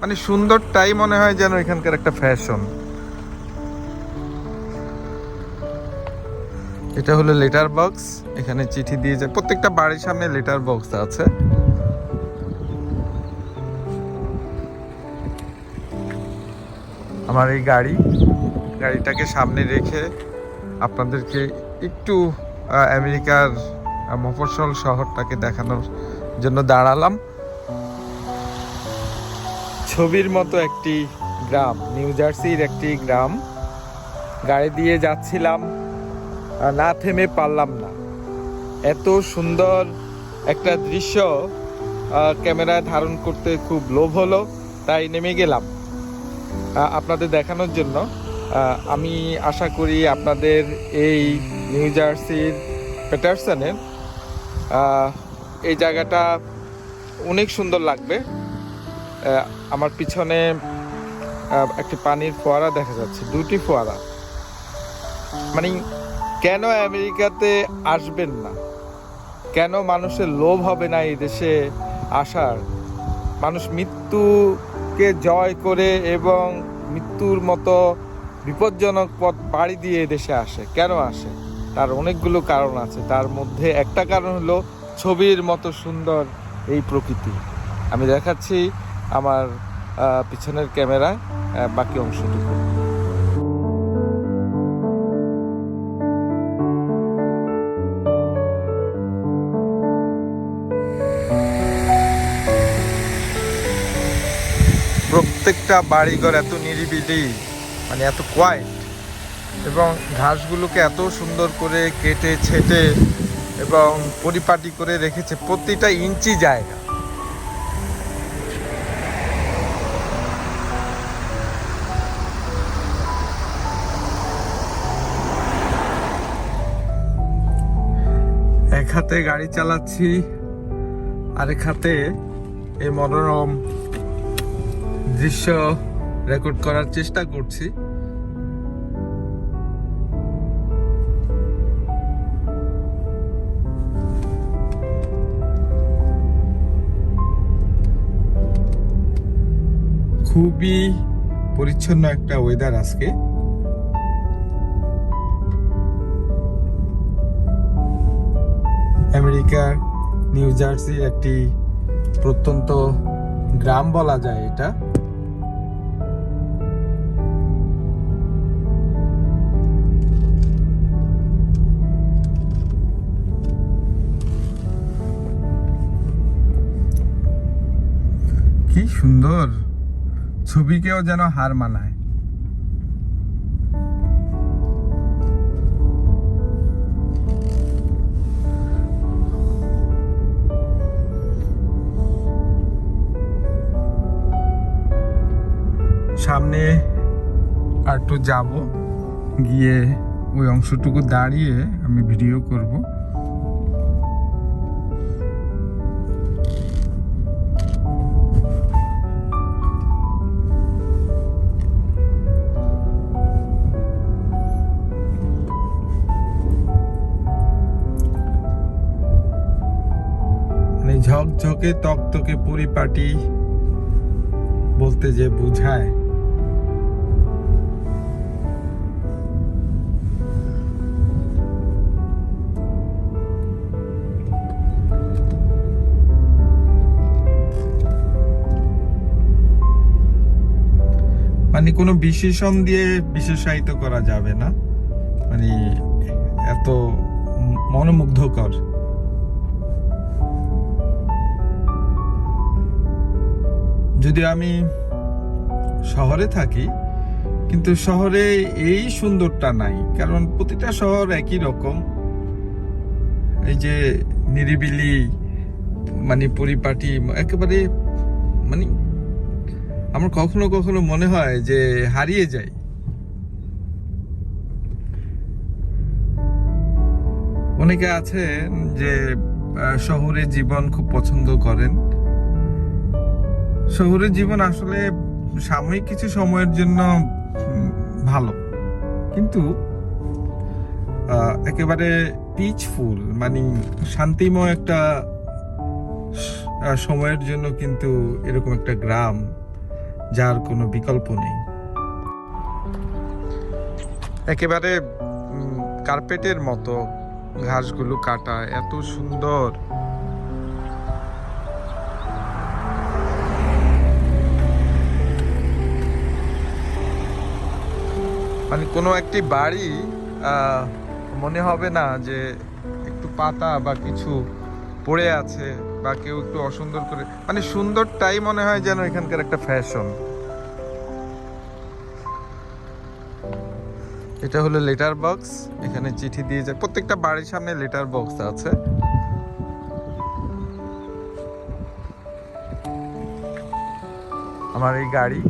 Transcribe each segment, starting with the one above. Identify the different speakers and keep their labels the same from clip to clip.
Speaker 1: মানে সুন্দরটাই মনে হয় যেন এখানকার একটা ফ্যাশন এটা হলো লেটার বক্স এখানে চিঠি দিয়ে যায়। প্রত্যেকটা বাড়ির সামনে লেটার বক্স আছে। আমার এই গাড়ি, গাড়িটাকে সামনে রেখে আপনাদেরকে একটু আমেরিকার মফস্বল শহরটাকে দেখানোর জন্য দাঁড়ালাম। ছবির মতো একটি গ্রাম নিউ জার্সির একটি গ্রাম। গাড়ি দিয়ে যাচ্ছিলাম না থেমে পারলাম না। এত সুন্দর একটা দৃশ্য ক্যামেরায় ধারণ করতে খুব লোভ হলো, তাই নেমে গেলাম। আপনাদের দেখানোর জন্য আমি আশা করি আপনাদের এই নিউ জার্সির পেটারসনের এই জায়গাটা অনেক সুন্দর লাগবে। আমার পিছনে একটি পানির ফোয়ারা দেখা যাচ্ছে, দুটি ফোয়ারা। মানে কেন আমেরিকাতে আসবেন না? কেন মানুষের লোভ হবে না এই দেশে আসার? মানুষ মৃত্যুকে জয় করে এবং মৃত্যুর মতো বিপজ্জনক পথ পাড়ি দিয়ে দেশে আসে। কেন আসে? তার অনেকগুলো কারণ আছে। তার মধ্যে একটা কারণ হলো ছবির মতো সুন্দর এই প্রকৃতি। আমি দেখাচ্ছি আমার পিছনের ক্যামেরায় বাকি অংশটুকু। প্রত্যেকটা বাড়িঘর এত নিরিবিলি মানে এত কোয়াইট এবং ঘাসগুলোকে এত সুন্দর করে কেটে, ছেটে, এবং পরিপাটি করে রেখেছে, প্রতিটা ইঞ্চি জায়গা। এক হাতে গাড়ি চালাচ্ছি, আরেক হাতে এই মনোরম দৃশ্য রেকর্ড করার চেষ্টা করছি। খুবই পরিচ্ছন্ন একটা ওয়েদার আজকে। আমেরিকার নিউ জার্সির একটি প্রত্যন্ত গ্রাম বলা যায় এটা। কি সুন্দর, ছবিকেও যেন হার মানায়। সামনে আর একটু যাব। গিয়ে ওই অংশটুকু দাঁড়িয়ে আমি ভিডিও করব। মানে ঝকঝকে তকতকে পরিপাটি বলতে যে বুঝায়। মানে কোনো বিশেষণ দিয়ে বিশেষায়িত করা যাবে না। মানে এত মনোমুগ্ধকর। যদি আমি শহরে থাকি, কিন্তু শহরে এই সুন্দরটা নাই, কারণ প্রতিটা শহর একই রকম। এই যে নিরিবিলি মানে পরিপাটি, একেবারে মানে আমার কখনো কখনো মনে হয় যে হারিয়ে যাই। অনেকে আছেন যে শহরে জীবন খুব পছন্দ করেন। শহরের জীবন আসলে সাময়িক কিছু সময়ের জন্য ভালো। কিন্তু একেবারে পিচফুল মানে শান্তিময় একটা সময়ের জন্য কিন্তু এরকম একটা গ্রাম যার কোনো বিকল্প নেই। একেবারে কার্পেটের মতো ঘাসগুলো কাটা, এত সুন্দর। মানে কোনো একটি বাড়ি মনে হবে না যে একটু পাতা বা কিছু পড়ে আছে। বা কেউ একটু অসুন্দর করে মানে সুন্দরটাই মনে হয় যেন এখানকার একটা ফ্যাশন এটা হলো লেটার বক্স এখানে চিঠি দিয়ে যায়। প্রত্যেকটা বাড়ির সামনে লেটার বক্স আছে। আমার এই গাড়ি,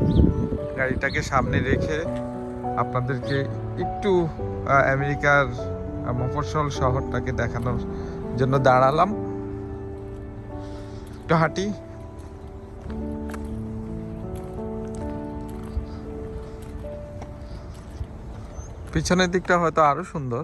Speaker 1: গাড়িটাকে সামনে রেখে আপনাদেরকে একটু আমেরিকার মফস্বল শহরটাকে দেখানোর জন্য দাঁড়ালাম। একটু হাঁটি। পিছনের দিকটা হয়তো আরও সুন্দর।